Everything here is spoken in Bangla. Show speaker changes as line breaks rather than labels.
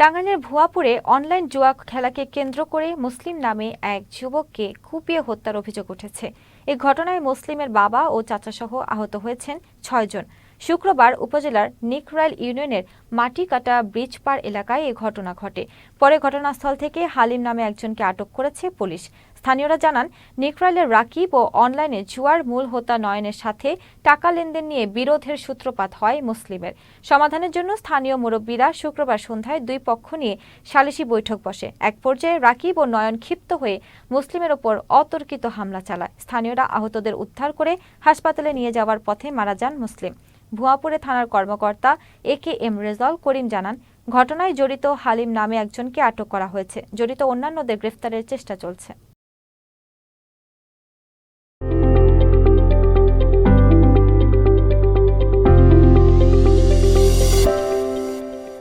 টাঙ্গাইলের ভুয়াপুরে অনলাইন জুয়া খেলাকে কেন্দ্র করে মুসলিম নামে এক যুবককে কুপিয়ে হত্যার অভিযোগ উঠেছে। এই ঘটনায় মুসলিমের বাবা ও চাচাসহ আহত হয়েছেন ছয়জন। শুক্রবার উপজেলার নিকরাইল ইউনিয়নের মাটিকাটা ব্রিজ পার এলাকায় এ ঘটনা ঘটে। পরে ঘটনাস্থল থেকে হালিম নামে একজনকে আটক করেছে পুলিশ। স্থানীয়রা জানান, নিকরাইলের রাকিব ও অনলাইনে জুয়ার মূল হোতা নয়নের সাথে টাকা লেনদেন নিয়ে বিরোধের সূত্রপাত হয় মুসলিমের। সমাধানের জন্য স্থানীয় মুরব্বীরা শুক্রবার সন্ধ্যায় দুই পক্ষ নিয়ে সালিশি বৈঠক বসে। এক পর্যায়ে রাকিব ও নয়ন ক্ষিপ্ত হয়ে মুসলিমের ওপর অতর্কিত হামলা চালায়। স্থানীয়রা আহতদের উদ্ধার করে হাসপাতালে নিয়ে যাওয়ার পথে মারা যান মুসলিম। ভুয়াপুরে থানার কর্মকর্তা এ কে এম রেজল করিম জানান, ঘটনায় জড়িত হালিম নামে একজনকে আটক করা হয়েছে। জড়িত অন্যান্যদের গ্রেফতারের চেষ্টা চলছে।